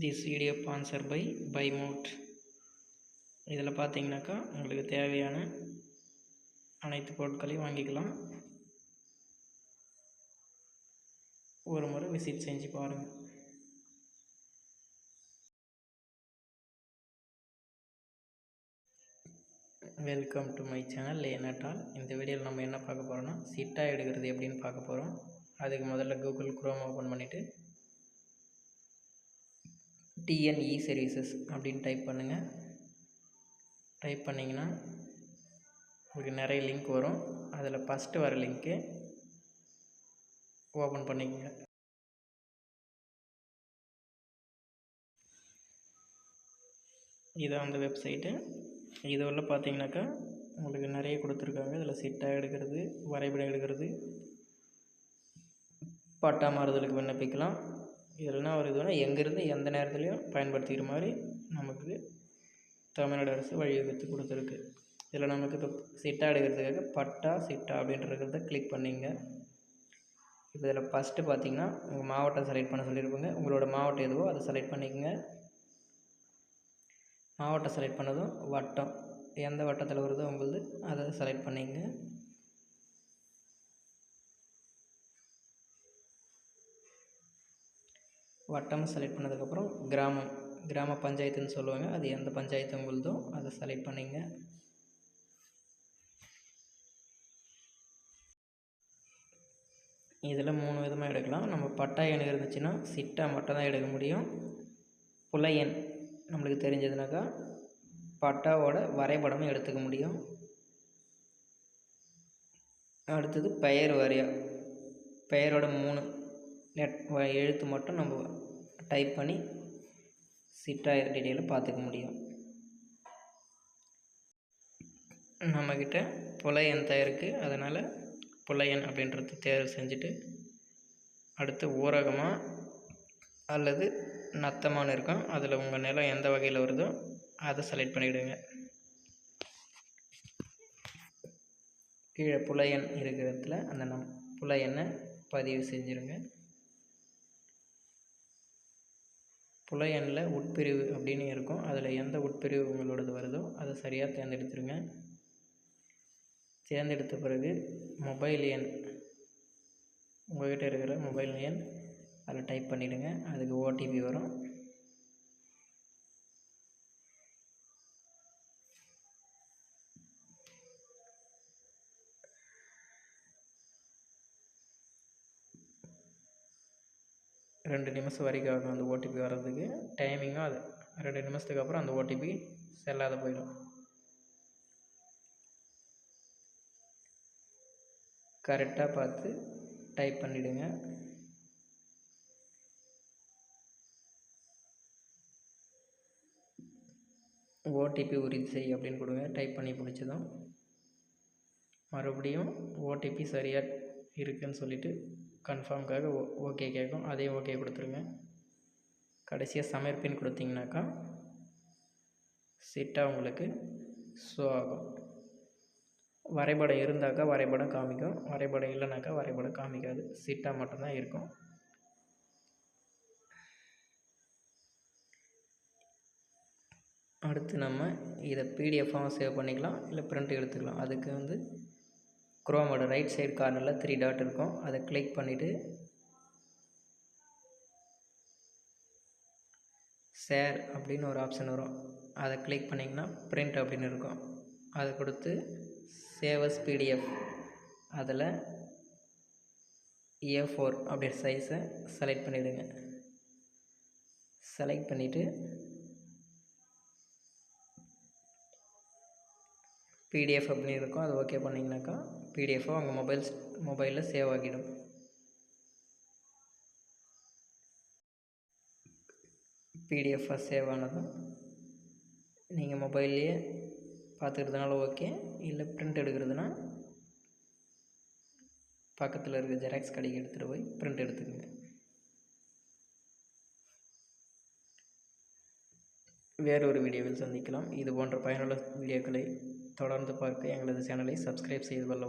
This video sponsor by பைமோட் இதில் பார்த்தீங்கன்னாக்கா உங்களுக்கு தேவையான அனைத்து பொருட்களையும் வாங்கிக்கலாம். ஒரு முறை விசிட் செஞ்சு பாருங்கள் வெல்கம் டு மை சேனல் லேனட்டால் இந்த வீடியோவில் நம்ம என்ன பார்க்க போகிறோம்னா சிட்டா எடுக்கிறது எப்படின்னு பார்க்க போகிறோம் அதுக்கு முதல்ல கூகுள் குரோம் ஓப்பன் பண்ணிவிட்டு டிஎன்இ சர்வீசஸ் அப்படின்னு டைப் பண்ணுங்கள் டைப் பண்ணிங்கன்னா உங்களுக்கு நிறைய லிங்க் வரும். அதில் ஃபஸ்ட்டு வர லிங்க்கு ஓப்பன் பண்ணிக்கங்க. இதான் அந்த வெப்சைட்டு இது உள்ள பார்த்தீங்கன்னாக்கா உங்களுக்கு நிறைய கொடுத்துருக்காங்க. இதில் சிட்டாக எடுக்கிறது வரைபடம் எடுக்கிறது பட்டா மாறுதலுக்கு விண்ணப்பிக்கலாம். இதெல்லாம் ஒரு இதுனா எங்கேருந்து எந்த நேரத்துலையும் பயன்படுத்திக்கிற மாதிரி நமக்கு தமிழ்நாடு அரசு வழிவகுத்து கொடுத்துருக்கு. இதில் நமக்கு இப்போ சிட்டா எடுக்கிறதுக்காக பட்டா சிட்டா அப்படின்றத கிளிக் பண்ணிங்க. இப்போ இதில் ஃபஸ்ட்டு பார்த்தீங்கன்னா உங்கள் மாவட்டம் செலக்ட் பண்ண சொல்லியிருப்பாங்க. உங்களோட மாவட்டம் எதுவோ அதை செலக்ட் பண்ணிக்கோங்க. மாவட்டம் செலக்ட் பண்ணதும் வட்டம். எந்த வட்டத்தில் வருதோ உங்களுது அதை செலக்ட் பண்ணிங்க வட்டம் செலக்ட் பண்ணதுக்கப்புறம் கிராமம் கிராம பஞ்சாயத்துன்னு சொல்லுவாங்க. அது எந்த பஞ்சாயத்து உங்களுதோ அதை செலக்ட் பண்ணிங்க. இதில் மூணு விதமாக எடுக்கலாம். நம்ம பட்டா எண் இருந்துச்சுன்னா சிட்டா மட்டும் தான் எடுக்க முடியும். புல எண் நம்மளுக்கு தெரிஞ்சதுனாக்கா பட்டாவோட வரைபடமும் எடுத்துக்க முடியும். அடுத்தது பெயர் வரையா. பெயரோட மூணு. நெட் எழுத்து மட்டும் நம்ம டைப் பண்ணி சிட்டாக டீட்டெயிலை பார்த்துக்க முடியும். நம்மக்கிட்ட புலையன் தான் இருக்குது அதனால் புலையன் அப்படின்றத தேர்வு செஞ்சுட்டு அடுத்து ஊரகமாக அல்லது நத்தமானு இருக்கும் அதில் உங்கள் நிலம் எந்த வகையில் வருதோ அதை செலக்ட் பண்ணிவிடுங்க கீழே புலையன் இருக்கிறதுல அந்த நம் புலையனை பதிவு செஞ்சுருங்க. புலையனில் உட்பிரிவு அப்படின்னு இருக்கும். அதில் எந்த உட்பிரிவு உங்களோடது வருதோ அதை சரியாக தேர்ந்தெடுத்துருங்க. தேர்ந்தெடுத்த பிறகு மொபைல் எண் உங்கள்கிட்ட இருக்கிற மொபைல் எண் அதில் டைப் பண்ணிவிடுங்க அதுக்கு ஓடிபி வரும். ரெண்டு நிமிஷம் வரைக்கும் ஆகும் அந்த ஓடிபி வர்றதுக்கு. டைமிங்கும் அது. ரெண்டு நிமிஷத்துக்கு அப்புறம் அந்த ஓடிபி செல்லாத போயிடும். கரெக்டாக பார்த்து டைப் பண்ணிவிடுங்க ஓடிபி உறுதி செய் அப்படின்னு கொடுங்க. டைப் பண்ணி பிடிச்சதும் மறுபடியும் ஓடிபி சரியாக இருக்குன்னு சொல்லிவிட்டு கன்ஃபார்ம்காக ஓ ஓகே கேட்கும் அதையும் ஓகே கொடுத்துருங்க. கடைசியாக சமர்ப்பின்னு கொடுத்தீங்கனாக்கா சிட்டாக உங்களுக்கு ஷோ ஆகும். வரைபடம் இருந்தாக்கா வரைபடம் காமிக்கும். வரைபடம் இல்லைனாக்கா வரைபடம் காமிக்காது. சிட்டாக மட்டும்தான் இருக்கும். அடுத்து நம்ம இதை பிடிஎஃபாகவும் சேவ் பண்ணிக்கலாம். இல்லை பிரிண்ட் எடுத்துக்கலாம். அதுக்கு வந்து குரோமோட ரைட் சைடு கார்னரில் த்ரீ டாட் இருக்கும். அதை கிளிக் பண்ணிவிட்டு ஷேர் அப்படின்னு ஒரு ஆப்ஷன் வரும். அதை கிளிக் பண்ணிங்கன்னா பிரிண்ட் அப்படின்னு இருக்கும். அதை கொடுத்து சேவஸ் பிடிஎஃப் அதில் ஏ ஃபோர் அப்படி சைஸை செலக்ட் பண்ணிவிடுங்க செலக்ட் பண்ணிவிட்டு பிடிஎஃப் அப்படின்னு இருக்கும். அது ஓகே பண்ணிங்கனாக்கா பிடிஎஃபாக உங்கள் மொபைல்ஸ் மொபைலில் சேவ் ஆகிடும். பிடிஎஃபாக சேவ் ஆனதும் நீங்கள் மொபைல்லையே பார்த்துக்கிறதுனால ஓகே இல்லை பிரிண்ட் எடுக்கிறதுனா பக்கத்தில் இருக்க ஜெராக்ஸ் கடைக்கு எடுத்துகிட்டு போய் பிரிண்ட் எடுத்துக்கோங்க. வேறொரு வீடியோவில் சந்திக்கலாம். இது போன்ற பயனுள்ள வீடியோக்களை தொடர்ந்து பார்க்க எங்களது சேனலை சப்ஸ்கிரைப் செய்து கொள்ளவும்.